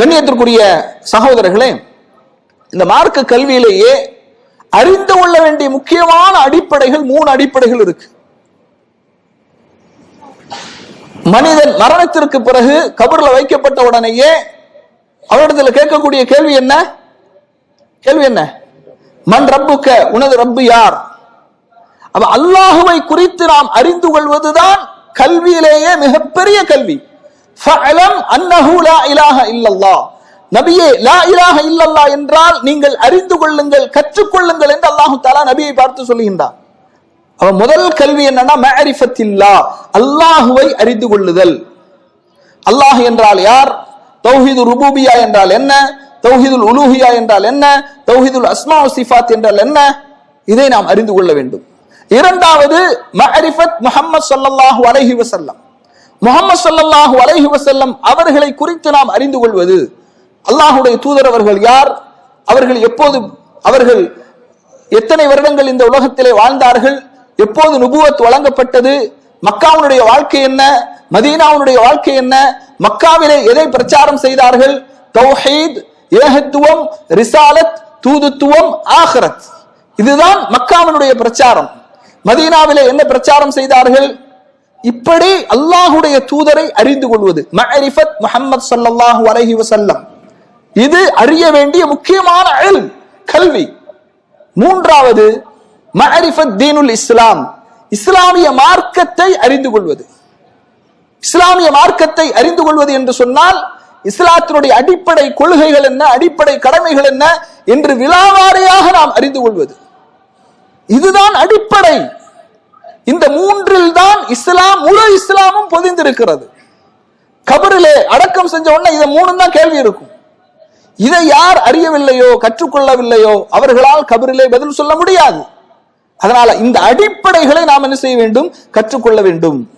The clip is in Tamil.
கண்ணியத்திற்குரிய சகோதரர்களே இந்த மார்க்க கல்வியிலேயே அறிந்து கொள்ள வேண்டிய முக்கியமான அடிப்படைகள் மூணு அடிப்படைகள் இருக்கு. மனிதன் மரணத்திற்கு பிறகு கபர்ல வைக்கப்பட்ட உடனேயே அவரிடத்துல கேட்கக்கூடிய கேள்வி என்ன? கேள்வி என்ன? மண் ரப்புக்க? உனது ரப்பு யார்? அப்ப அல்லாஹுவை குறித்து நாம் அறிந்து கொள்வதுதான் கல்வியிலேயே மிகப்பெரிய கல்வி. ஃபஅலம் அன்னஹு லா இலாஹ இல்லல்லாஹ். நபியே லா இலாஹ இல்லல்லா என்றால் நீங்கள் அறிந்து கொள்ளுங்கள் கற்றுக்கொள்ளுங்கள் என்று அல்லாஹு தாலா நபியை பார்த்து சொல்லுகின்றார் அவன் முதல் கல்வி என்னன்னா மஅரிஃபத்தில்லா அல்லாஹுவை அறிந்து கொள்ளுதல். அல்லாஹ் என்றால் யார்? தௌஹிது ருபூபியா என்றால் என்ன? தௌஹிதுல் உலூஹியா என்றால் என்ன? தௌஹிதுல் அஸ்மா சிஃபாத் என்றால் என்ன? இதை நாம் அறிந்து கொள்ள வேண்டும். இரண்டாவது மஹரிஃபத் முஹம்மது சல்லாஹூ அலஹி வஸல்லம். முகமது சல்லாஹூ அலஹி வசல்லம் அவர்களை குறித்து நாம் அறிந்து கொள்வது அல்லாஹுடைய தூதர் அவர்கள் யார் அவர்கள் எப்போது அவர்கள் எத்தனை வருடங்கள் இந்த உலகத்திலே வாழ்ந்தார்கள் எப்போது நுபுவத் வழங்கப்பட்டது மக்காவுடைய வாழ்க்கை என்ன மதீனாவுடைய வாழ்க்கை என்ன மக்காவிலே எதை பிரச்சாரம் செய்தார்கள் தௌஹீத் ஏகத்துவம் ரிசாலத் தூதுத்துவம் ஆஹரத். இதுதான் மக்காவினுடைய பிரச்சாரம். மதீனாவிலே என்ன பிரச்சாரம் செய்தார்கள் இப்படி அல்லாஹுடைய தூதரை அறிந்து கொள்வது. மஹரிஃபத் முஹம்மது சல்லாஹு அலஹி வசல்லம் இது அறிய வேண்டிய முக்கியமான அழல் கல்வி. மூன்றாவது மஹரிஃபத் தீனுல் இஸ்லாம். இஸ்லாமிய மார்க்கத்தை அறிந்து கொள்வது. இஸ்லாமிய மார்க்கத்தை அறிந்து கொள்வது என்று சொன்னால் இஸ்லாத்தினுடைய அடிப்படை கொள்கைகள் என்ன அடிப்படை கடமைகள் என்ன என்று விழாவாரியாக நாம் அறிந்து கொள்வது. இதுதான் அடிப்படை. இந்த மூன்றில் தான் இஸ்லாமும் கபரிலே அடக்கம் செஞ்ச உடனே இதை மூணு தான் கேள்வி இருக்கும். இதை யார் அறியவில்லையோ கற்றுக்கொள்ளவில்லையோ அவர்களால் கபரிலே பதில் சொல்ல முடியாது. அதனால இந்த அடிப்படைகளை நாம் என்ன செய்ய வேண்டும்? கற்றுக்கொள்ள வேண்டும்.